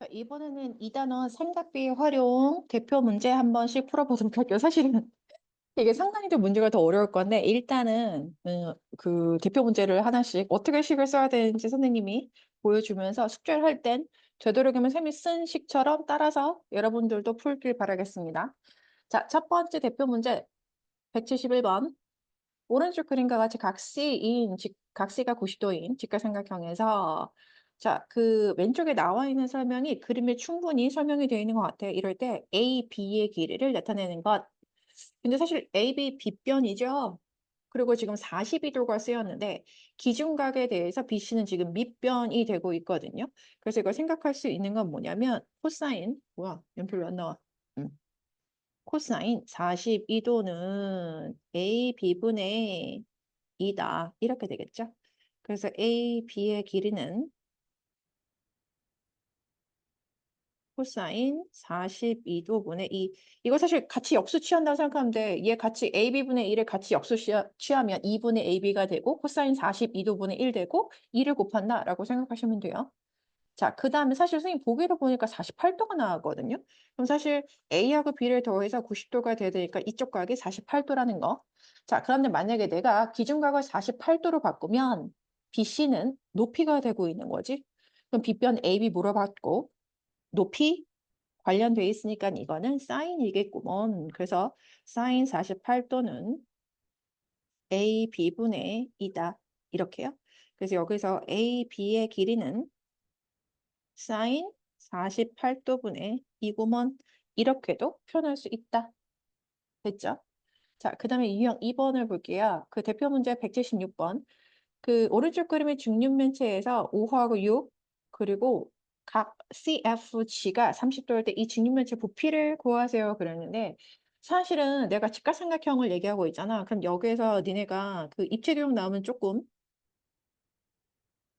자, 이번에는 이 단원 삼각비 활용 대표 문제 한 번씩 풀어보도록 할게요. 사실은 이게 상당히 좀 문제가 더 어려울 건데 일단은 음, 그 대표 문제를 하나씩 어떻게 식을 써야 되는지 선생님이 보여주면서 숙제를 할 땐 되도록이면 쌤이 쓴 식처럼 따라서 여러분들도 풀길 바라겠습니다. 자, 첫 번째 대표 문제 171번 오른쪽 그림과 같이 각시인 직, 각시가 90도인 직각삼각형에서 자, 그 왼쪽에 나와 있는 설명이 그림에 충분히 설명이 되어 있는 것 같아. 이럴 때 A, B의 길이를 나타내는 것. 근데 사실 A, B, B변이죠. 그리고 지금 42도가 쓰였는데 기준각에 대해서 BC는 지금 밑변이 되고 있거든요. 그래서 이걸 생각할 수 있는 건 뭐냐면 코사인 뭐야 연필로 안 나와. 음. 코사인 42도는 A, B분의 2다. 이렇게 되겠죠. 그래서 A, B의 길이는 코사인 42도분의 2. 이거 사실 같이 역수 취한다고 생각하면 돼. 얘 같이 AB분의 1을 같이 역수 취하- 취하면 2분의 AB가 되고 코사인 42도분의 1 되고 2를 곱한다라고 생각하시면 돼요. 자, 그 다음에 사실 선생님 보기로 보니까 48도가 나왔거든요. 그럼 사실 A하고 B를 더해서 90도가 돼야 되니까 이쪽 각이 48도라는 거. 자, 그런데 만약에 내가 기준각을 48도로 바꾸면 BC는 높이가 되고 있는 거지. 그럼 B변 AB 물어봤고 높이 관련돼 있으니까 이거는 사인이겠구먼. 그래서 사인 48도는 A, B분의 2다. 이렇게요. 그래서 여기서 A, B의 길이는 사인 48도분의 2구먼 이렇게도 표현할 수 있다. 됐죠? 자, 그 다음에 유형 2번을 볼게요. 그 대표 문제 176번. 그 오른쪽 그림의 중립면체에서 5하고 6 그리고 각 CFG가 30도일 때이 중립면체 부피를 구하세요 그랬는데 사실은 내가 직각삼각형을 얘기하고 있잖아. 그럼 여기에서 니네가 그 입체도형 나오면 조금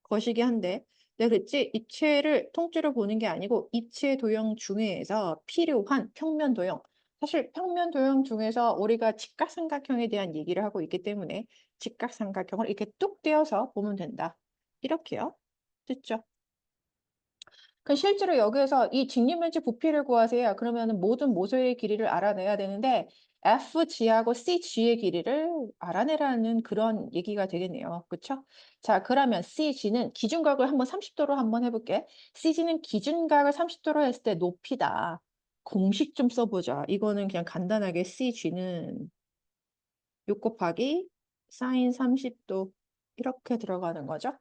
거시기 한데 내가 그랬지 입체를 통째로 보는 게 아니고 입체 도형 중에서 필요한 평면 도형 사실 평면 도형 중에서 우리가 직각삼각형에 대한 얘기를 하고 있기 때문에 직각삼각형을 이렇게 뚝 떼어서 보면 된다. 이렇게요. 됐죠? 그 실제로 여기에서 이 직립면체 부피를 구하세요. 그러면 모든 모서리의 길이를 알아내야 되는데 FG하고 CG의 길이를 알아내라는 그런 얘기가 되겠네요. 그렇죠? 자, 그러면 CG는 기준각을 한번 30도로 한번 해볼게. CG는 기준각을 30도로 했을 때 높이다. 공식 좀 써보자. 이거는 그냥 간단하게 CG는 6 곱하기 사인 30도 이렇게 들어가는 거죠.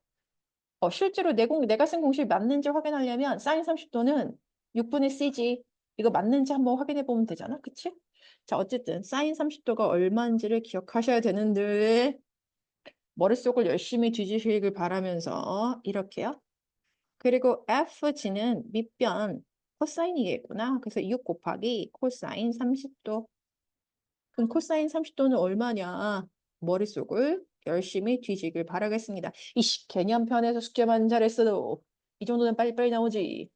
어, 실제로 내 공, 내가 쓴 공식이 맞는지 확인하려면 사인 30도는 6분의 cg 이거 맞는지 한번 확인해 보면 되잖아. 그치? 자, 어쨌든 사인 30도가 얼마인지를 기억하셔야 되는데 머릿속을 열심히 뒤지시길 바라면서 이렇게요. 그리고 fg는 밑변 코사인이겠구나. 그래서 6 곱하기 코사인 30도. 그럼 코사인 30도는 얼마냐? 머릿속을 열심히 뒤지길 바라겠습니다. 이씨, 개념편에서 숙제만 잘했어도 이 정도는 빨리빨리 나오지.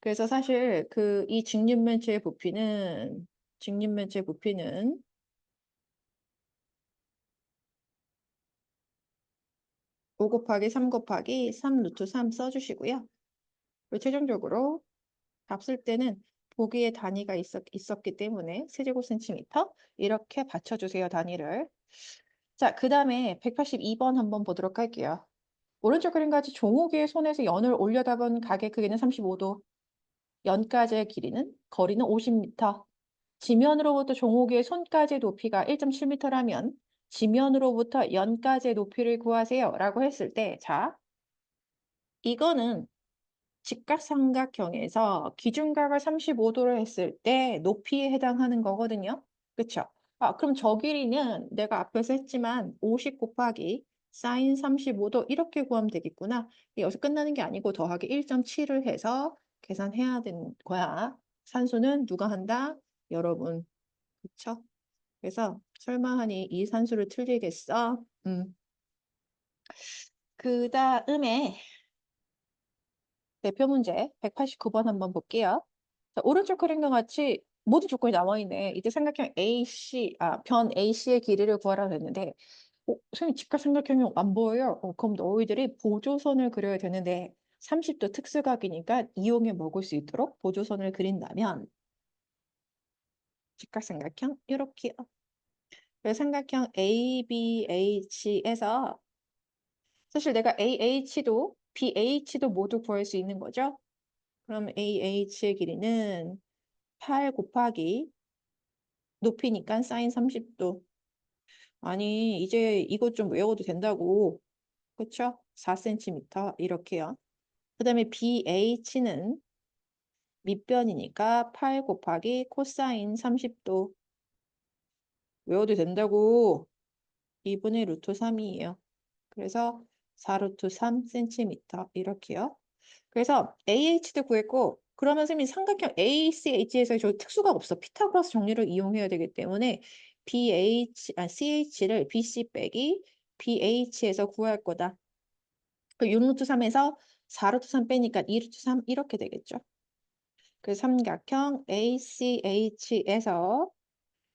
그래서 사실 그 이 직립면체의 부피는 직립면체 부피는 5 곱하기 3 곱하기 3 루트 3 써주시고요. 그리고 최종적으로 답 쓸 때는 보기에 단위가 있었, 있었기 때문에 세제곱 센티미터 이렇게 받쳐주세요, 단위를. 자, 그 다음에 182번 한번 보도록 할게요. 오른쪽 그림과 같이 종우기의 손에서 연을 올려다본 각의 크기는 35도, 연까지의 길이는 거리는 50m, 지면으로부터 종우기의 손까지의 높이가 1.7m라면 지면으로부터 연까지의 높이를 구하세요 라고 했을 때, 자, 이거는 직각삼각형에서 기준각을 35도로 했을 때 높이에 해당하는 거거든요. 그쵸? 아, 그럼 저 길이는 내가 앞에서 했지만 50 곱하기 사인 35도 이렇게 구하면 되겠구나. 여기서 끝나는 게 아니고 더하기 1.7을 해서 계산해야 되는 거야. 산수는 누가 한다? 여러분. 그쵸? 그래서 설마 하니 이 산수를 틀리겠어? 음. 그 다음에 대표 문제 189번 한번 볼게요. 자, 오른쪽 그림과 같이 모든 조건이 나와 있네. 이제 삼각형 AC, 아, 변 AC의 길이를 구하라 했는데, 어, 선생님 직각 삼각형이 안 보여요? 어, 그럼 너희들이 보조선을 그려야 되는데, 30도 특수각이니까 이용해 먹을 수 있도록 보조선을 그린다면 직각 삼각형 이렇게요. 그래서 삼각형 ABH에서 사실 내가 AH도 BH도 모두 구할 수 있는 거죠. 그럼 AH의 길이는 8 곱하기 높이니까 사인 30도. 아니 이제 이것 좀 외워도 된다고. 그쵸? 4cm 이렇게요. 그 다음에 BH는 밑변이니까 8 곱하기 코사인 30도. 외워도 된다고. 2분의 루트 3이에요. 그래서 4루트 3cm 이렇게요. 그래서 AH도 구했고 그러면 선생님 삼각형 ACH에서 저 특수가 없어. 피타고라스 정리를 이용해야 되기 때문에 BH, 아, CH를 BC 빼기 BH에서 구할 거다. 그 6루트 3에서 4루트 3 빼니까 2루트 3 이렇게 되겠죠. 그 삼각형 ACH에서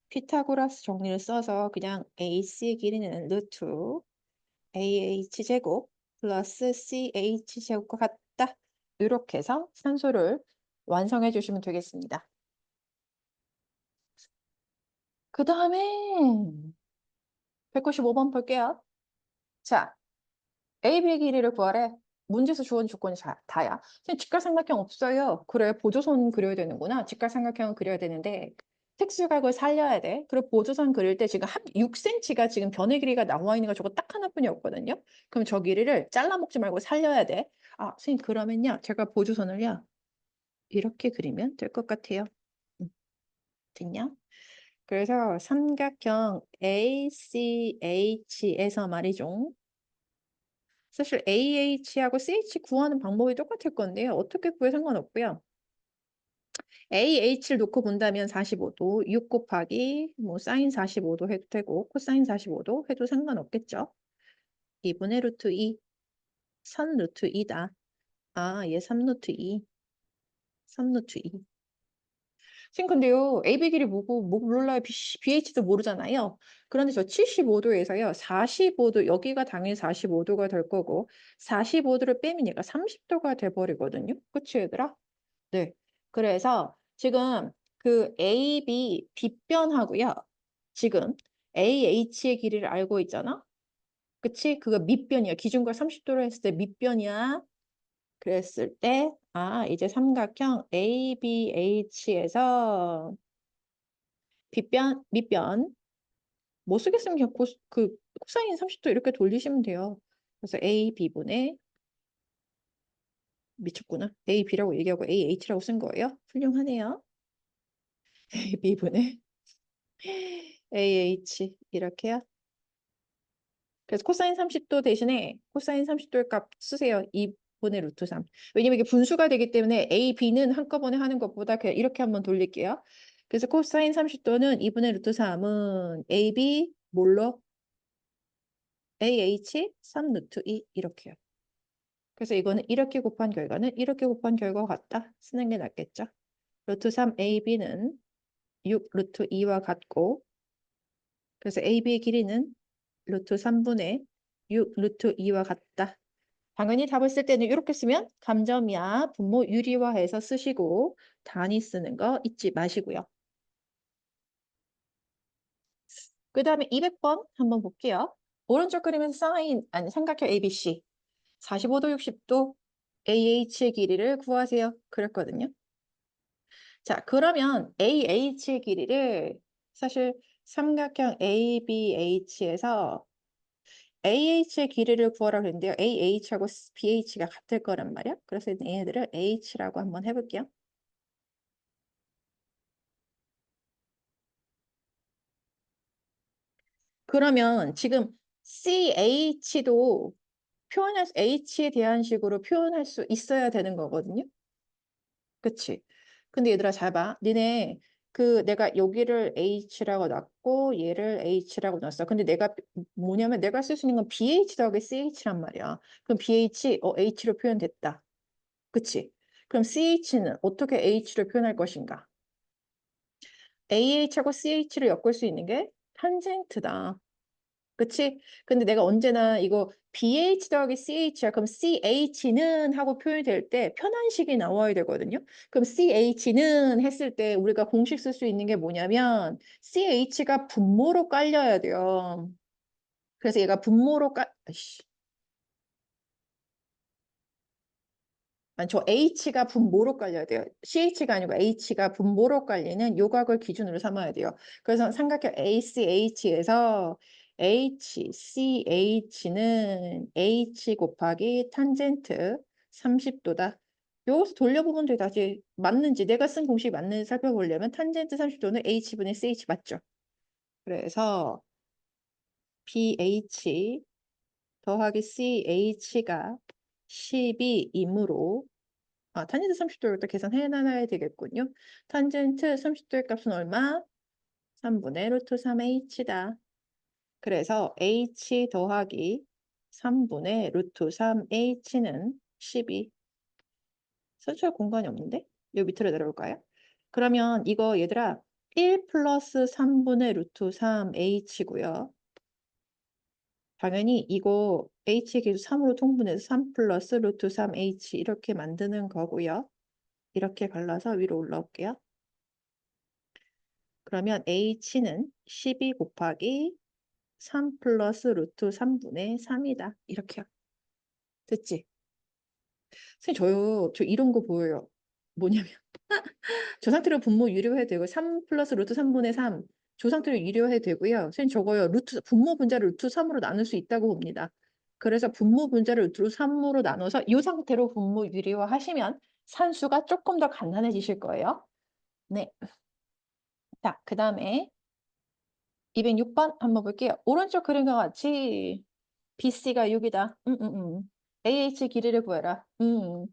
피타고라스 정리를 써서 그냥 AC의 길이는 루트 AH 제곱 플러스 CH 제곱과 같다. 이렇게 해서 산소를 완성해 주시면 되겠습니다. 그 다음에 195번 볼게요. 자, AB의 길이를 구하래. 문제에서 주어진 조건이 자, 다야. 선생님 직각삼각형 없어요. 그래, 보조선 그려야 되는구나. 직각삼각형을 그려야 되는데 특수각을 살려야 돼. 그리고 보조선 그릴 때 지금 한 6cm가 지금 변의 길이가 나와 있는 거 저거 딱 하나뿐이었거든요. 그럼 저 길이를 잘라 먹지 말고 살려야 돼. 아, 선생님 그러면요. 제가 보조선을요. 이렇게 그리면 될 것 같아요. 음, 됐냐? 그래서 삼각형 ACH에서 말이죠. 사실 AH하고 CH 구하는 방법이 똑같을 건데요. 어떻게 구해 상관없고요. AH를 놓고 본다면 45도, 6 곱하기 뭐 사인 45도 해도 되고 코사인 45도 해도 상관없겠죠. 2분의 루트 2, 선 루트 2다. 아, 얘 3루트 2, 3루트 2. 선생님 근데요 AB 길이 뭐고 뭐 몰라요? BH도 모르잖아요. 그런데 저 75도에서요 45도 여기가 당연히 45도가 될 거고 45도를 빼면 얘가 30도가 돼버리거든요. 그치 얘들아? 네. 그래서 지금 그 AB 빗변하고요. 지금 AH의 길이를 알고 있잖아? 그치? 그거 밑변이야. 기준과 30도로 했을 때 밑변이야. 그랬을 때, 아, 이제 삼각형 ABH에서 빗변, 밑변, 못 쓰겠으면 그냥 고, 그 코사인 30도 이렇게 돌리시면 돼요. 그래서 AB분의 미쳤구나. AB라고 얘기하고 AH라고 쓴 거예요. 훌륭하네요. AB분의 AH 이렇게요. 그래서 코사인 30도 대신에 코사인 30도의 값 쓰세요. 2 분의 루트 3. 왜냐면 이게 분수가 되기 때문에 A, B는 한꺼번에 하는 것보다 그냥 이렇게 한번 돌릴게요. 그래서 코사인 30도는 2분의 루트 3은 AB 뭘로? AH 3 루트 2 이렇게요. 그래서 이거는 이렇게 곱한 결과는 이렇게 곱한 결과와 같다. 쓰는 게 낫겠죠. 루트 3 AB는 6 루트 2와 같고 그래서 AB의 길이는 루트 3분의 6 루트 2와 같다. 당연히 답을 쓸 때는 이렇게 쓰면 감점이야 분모 유리화해서 쓰시고 단위 쓰는 거 잊지 마시고요. 그 다음에 200번 한번 볼게요. 오른쪽 그림에서 사인, 아니 삼각형 ABC 45도 60도 AH의 길이를 구하세요. 그랬거든요. 자 그러면 AH의 길이를 사실 삼각형 ABH에서 AH의 길이를 구하라 그랬는데요. AH하고 BH가 같을 거란 말이야. 그래서 얘네들을 H라고 한번 해볼게요. 그러면 지금 CH도 표현할 수, H에 대한 식으로 표현할 수 있어야 되는 거거든요. 그치? 근데 얘들아 잘 봐. 니네 그 내가 여기를 H라고 놨고 얘를 H라고 놨어. 근데 내가 뭐냐면 내가 쓸 수 있는 건 BH 더하기 CH란 말이야. 그럼 BH 어 H로 표현됐다. 그치? 그럼 CH는 어떻게 H로 표현할 것인가? AH하고 CH를 엮을 수 있는 게 탄젠트다. 그치? 근데 내가 언제나 이거 BH 더하기 CH야. 그럼 CH는 하고 표현이 될때 편한식이 나와야 되거든요. 그럼 CH는 했을 때 우리가 공식 쓸 수 있는 게 뭐냐면 CH가 분모로 깔려야 돼요. 그래서 얘가 분모로 깔, 아이씨. 아니, 저 H가 분모로 깔려야 돼요. CH가 아니고 H가 분모로 깔리는 요각을 기준으로 삼아야 돼요. 그래서 삼각형 ACH에서 HCH는 H 곱하기 탄젠트 30도다. 여기서 돌려보면 돼. 다시 맞는지 내가 쓴 공식이 맞는지 살펴보려면 탄젠트 30도는 H분의 CH 맞죠? 그래서 BH 더하기 CH가 12이므로 아, 탄젠트 30도를 또 계산해 놔야 되겠군요. 탄젠트 30도의 값은 얼마? 3분의 루트 3h다. 그래서 h 더하기 3분의 루트 3h는 12. 선출 공간이 없는데? 여기 밑으로 내려올까요? 그러면 이거 얘들아 1 플러스 3분의 루트 3h고요. 당연히 이거 h의 계수 3으로 통분해서 3 플러스 루트 3h 이렇게 만드는 거고요. 이렇게 갈라서 위로 올라올게요. 그러면 h는 12 곱하기 3 플러스 루트 3분의 3이다. 이렇게요. 됐지? 선생님 저요. 저 이런 거 보여요. 뭐냐면 저 상태로 분모 유료해도 되고 3 플러스 루트 3분의 3 저 상태로 유료해도 되고요. 선생님 저거요. 루트 분모 분자를 루트 3으로 나눌 수 있다고 봅니다. 그래서 분모 분자를 루트 3으로 나눠서 이 상태로 분모 유리화 하시면 산수가 조금 더 간단해지실 거예요. 네. 자, 그 다음에 206번 한번 볼게요. 오른쪽 그림과 같이 BC가 6이다. 음, 음, 음. AH 길이를 구해라. 음.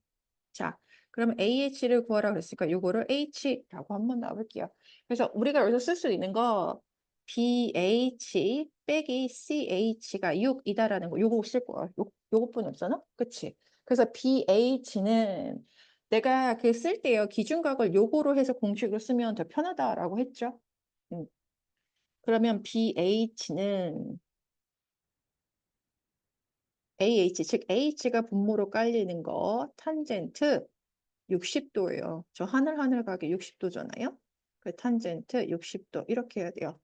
자, 그러면 AH를 구하라 그랬으니까 요거를 H라고 한번 나와볼게요. 그래서 우리가 여기서 쓸 수 있는 거 BH 빼기 CH가 6이다라는 거 요거 쓸 거야. 요, 요것뿐이 없잖아? 그치? 그래서 BH는 내가 그 쓸 때요. 기준각을 요거로 해서 공식으로 쓰면 더 편하다라고 했죠. 음. 그러면 BH는 AH, 즉 H가 분모로 깔리는 거 탄젠트 60도예요. 저 하늘 하늘 가게 60도잖아요. 그 탄젠트 60도 이렇게 해야 돼요.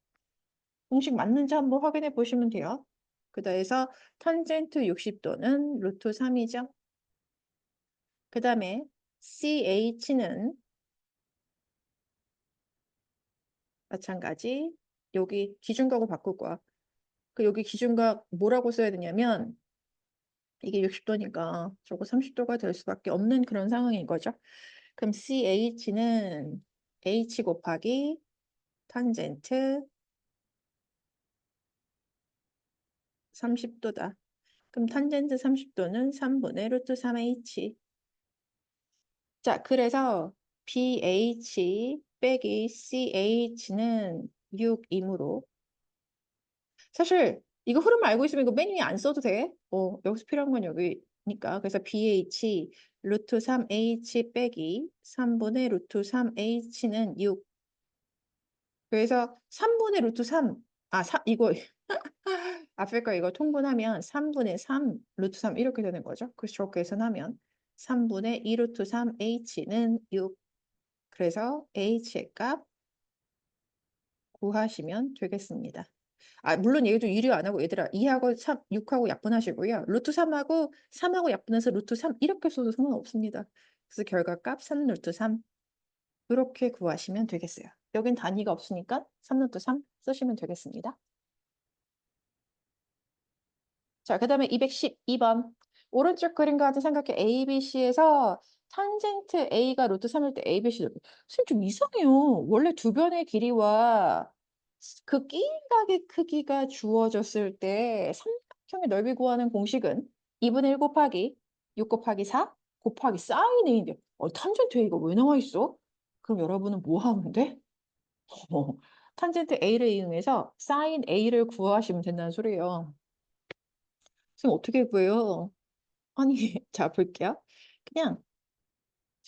공식 맞는지 한번 확인해 보시면 돼요. 그다음에서 탄젠트 60도는 루트 3이죠. 그 다음에 CH는 마찬가지 여기 기준각으로 바꿀 거야. 그 여기 기준각 뭐라고 써야 되냐면 이게 60도니까 저거 30도가 될 수밖에 없는 그런 상황인 거죠. 그럼 CH는 H 곱하기 탄젠트 30도다. 그럼 탄젠트 30도는 3분의 루트 3H. 자, 그래서 BH 빼기 CH는 6이므로 사실 이거 흐름 알고 있으면 이거 맨 위에 안 써도 돼. 어, 여기서 필요한 건 여기니까. 그래서 BH 루트 3H 빼기 3분의 루트 3H는 6. 그래서 3분의 루트 3. 아, 3, 이거 앞에 거 이거 통분하면 3분의 3 루트 3 이렇게 되는 거죠. 그래서 저렇게 계산하면 3분의 2 루트 3H는 6. 그래서 H의 값 구하시면 되겠습니다. 아, 물론 얘도 유료 안 하고 얘들아 2하고 3, 6하고 약분하시고요. 루트 3하고 3하고 약분해서 루트 3 이렇게 써도 상관없습니다. 그래서 결과값 3 루트 3 이렇게 구하시면 되겠어요. 여긴 단위가 없으니까 3 루트 3 쓰시면 되겠습니다. 자, 그 다음에 212번. 오른쪽 그림과 같은 삼각형 ABC에서 탄젠트 A가 루트 3일 때 ABC 선생님 좀 이상해요. 원래 두 변의 길이와 그 끼인각의 크기가 주어졌을 때 삼각형의 넓이 구하는 공식은 2분의 1 곱하기 6 곱하기 4 곱하기 사인 A인데 어, 탄젠트 A가 왜 나와 있어? 그럼 여러분은 뭐 하면 돼? 어, 탄젠트 A를 이용해서 사인 A를 구하시면 된다는 소리예요. 선생님 어떻게 구해요? 아니, 자 볼게요. 그냥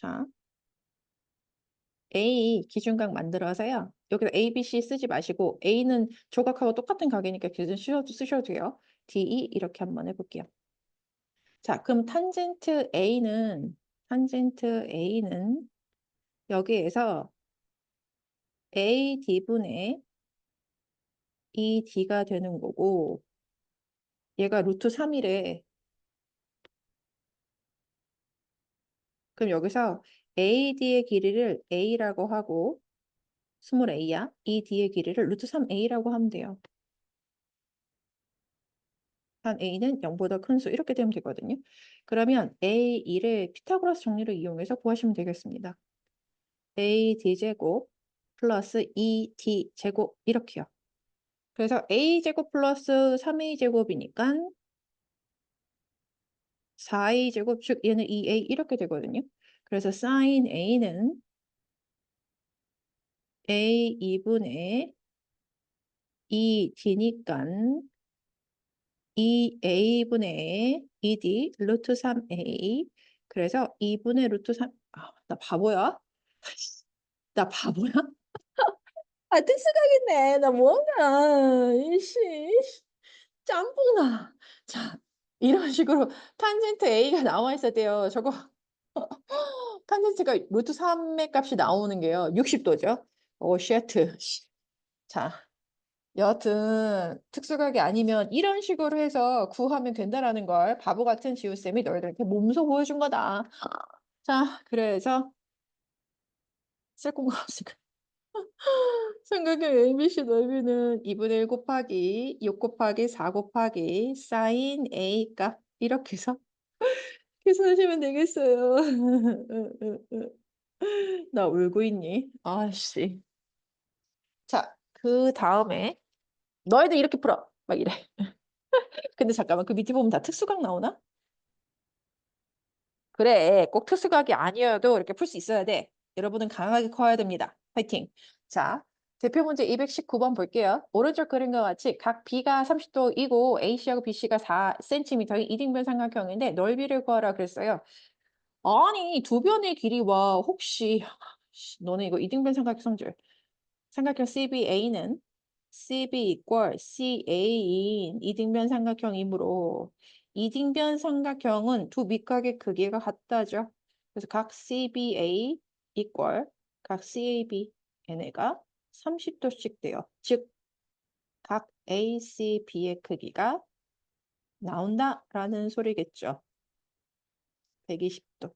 자 A 기준각 만들어서요. 여기서 A, B, C 쓰지 마시고 A는 조각하고 똑같은 가게니까 그냥 쓰셔도 쓰셔도 돼요. DE 이렇게 한번 해볼게요. 자, 그럼 탄젠트 A는 탄젠트 A는 여기에서 AD분의 ED가 되는 거고 얘가 루트 3이래. 그럼 여기서 AD의 길이를 A라고 하고 스몰 a야. ED의 길이를 루트 3a라고 하면 돼요. 한 a는 0보다 큰 수 이렇게 되면 되거든요. 그러면 a1의 피타고라스 정리를 이용해서 구하시면 되겠습니다. a d제곱 플러스 2d 제곱 이렇게요. 그래서 a 제곱 플러스 3a 제곱이니까 4a 제곱 즉 얘는 2a 이렇게 되거든요. 그래서 sin a는 a 2분의 2d니까 2a분의 2d 루트 3a 그래서 2분의 루트 3 아, 나 바보야? 나 바보야? 아, 특수각이네. 나 뭐하냐. 이씨. 짬뽕아. 자, 이런 식으로 탄젠트 A가 나와 돼요. 저거 탄젠트가 루트 3의 값이 나오는 게요. 60도죠. 오, 쉐트. 자, 여하튼 특수각이 아니면 이런 식으로 해서 구하면 된다라는 걸 바보 같은 지우쌤이 너희들한테 몸소 보여준 거다. 자, 그래서 쓸 공간 없으니까. 삼각형 ABC 넓이는 2분의 1 곱하기 6 곱하기 4 곱하기 sin A 값 이렇게 해서 계산하시면 되겠어요. 나 울고 있니? 아씨. 자, 그 다음에 너희들 이렇게 풀어. 막 이래. 근데 잠깐만 그 밑에 보면 다 특수각 나오나? 그래, 꼭 특수각이 아니어도 이렇게 풀 수 있어야 돼. 여러분은 강하게 커야 됩니다. 파이팅. 자, 대표 문제 219번 볼게요. 오른쪽 그림과 같이 각 B가 30도이고 AC하고 BC가 4cm인 이등변 삼각형인데 넓이를 구하라 그랬어요. 아니, 두 변의 길이와 혹시 너네 이거 이등변 삼각형 성질. 삼각형 CBA는 CB equal CA인 이등변 삼각형이므로 이등변 삼각형은 두 밑각의 크기가 같다죠. 그래서 각 CBA equal 각 CAB 얘네가 30도씩 돼요. 즉, 각 ACB의 크기가 나온다라는 소리겠죠. 120도.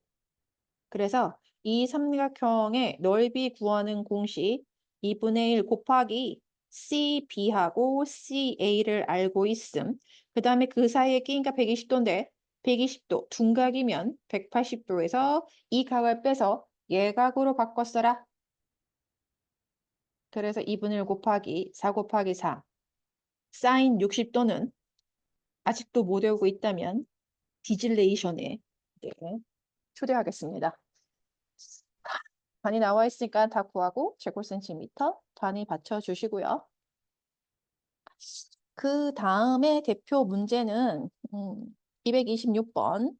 그래서 이 삼각형의 넓이 구하는 공식 2분의 1 곱하기 CB하고 CA를 알고 있음. 그 다음에 그 사이에 끼니까 120도인데 120도 둔각이면 180도에서 이 각을 빼서 예각으로 바꿔 써라. 그래서 2분의 1 곱하기 4 곱하기 4 사인 60도는 아직도 못 외우고 있다면 디질레이션에 네, 초대하겠습니다. 단위 나와 있으니까 다 구하고 제곱센티미터 단위 받쳐주시고요. 그 다음에 대표 문제는 음, 226번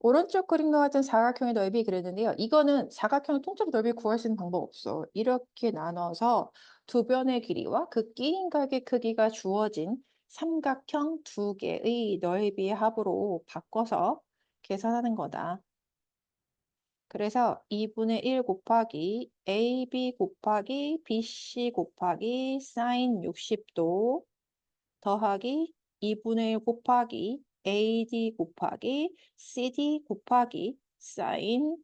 오른쪽 그림과 같은 사각형의 넓이 그랬는데요. 이거는 사각형의 통째로 넓이 구할 수 있는 방법 없어. 이렇게 나눠서 두 변의 길이와 그 끼인 각의 크기가 주어진 삼각형 두 개의 넓이의 합으로 바꿔서 계산하는 거다. 그래서 2분의 1 곱하기 AB 곱하기 BC 곱하기 sin 60도 더하기 2분의 1 곱하기 AD 곱하기 CD 곱하기 sin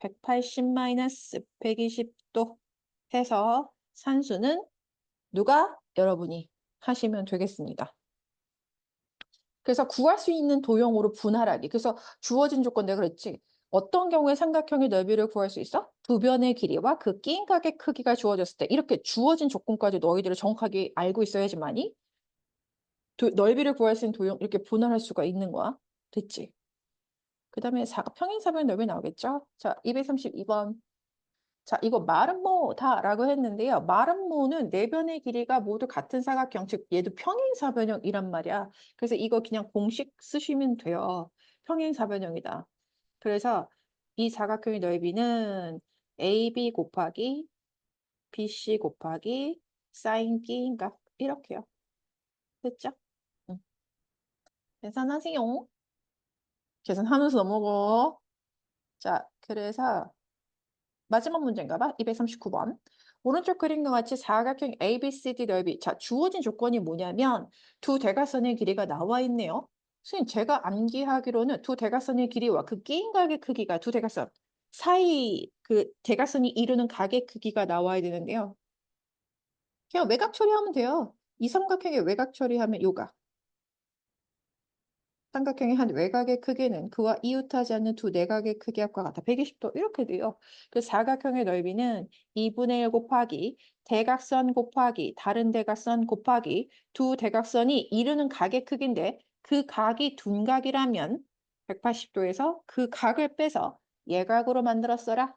180-120도 해서 산수는 누가 여러분이 하시면 되겠습니다. 그래서 구할 수 있는 도형으로 분할하기. 그래서 주어진 조건 내가 그랬지. 어떤 경우에 삼각형의 넓이를 구할 수 있어? 두 변의 길이와 그 끼인 각의 크기가 주어졌을 때 이렇게 주어진 조건까지 너희들을 정확하게 알고 있어야지만이 도, 넓이를 구할 수 있는 도형 이렇게 분할할 수가 있는 거야. 됐지? 그 다음에 평행사변 넓이 나오겠죠? 자, 232번. 자, 이거 마름모다라고 했는데요. 마름모는 네 변의 길이가 모두 같은 사각형, 즉 얘도 평행사변형이란 말이야. 그래서 이거 그냥 공식 쓰시면 돼요. 평행사변형이다. 그래서 이 사각형의 넓이는 AB 곱하기 BC 곱하기 사인 B인가 이렇게요. 됐죠? 응. 계산하세요. 계산하면서 넘어가. 자, 그래서 마지막 문제인가 봐. 239번. 오른쪽 그림과 같이 사각형 ABCD 넓이. 자, 주어진 조건이 뭐냐면 두 대각선의 길이가 나와 있네요. 선생님, 제가 암기하기로는 두 대각선의 길이와 그 끼인 각의 크기가 두 대각선 사이 그 대각선이 이루는 각의 크기가 나와야 되는데요. 그냥 외곽 처리하면 돼요. 이 삼각형의 외곽 처리하면 요각. 삼각형의 한 외곽의 크기는 그와 이웃하지 않는 두 내각의 크기 합과 같아. 120도 이렇게 돼요. 그 사각형의 넓이는 2분의 1 곱하기 대각선 곱하기 다른 대각선 곱하기 두 대각선이 이루는 각의 크기인데 그 각이 둔각이라면 180도에서 그 각을 빼서 예각으로 만들었어라.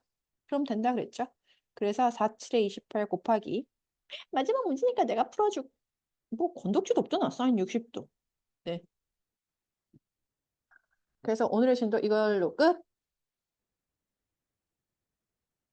그럼 된다 그랬죠. 그래서 4, 7에 28 곱하기 마지막 문제니까 내가 풀어줄 뭐 건덕지도 없잖아. 사인 60도. 네. 그래서 오늘의 진도 이걸로 끝.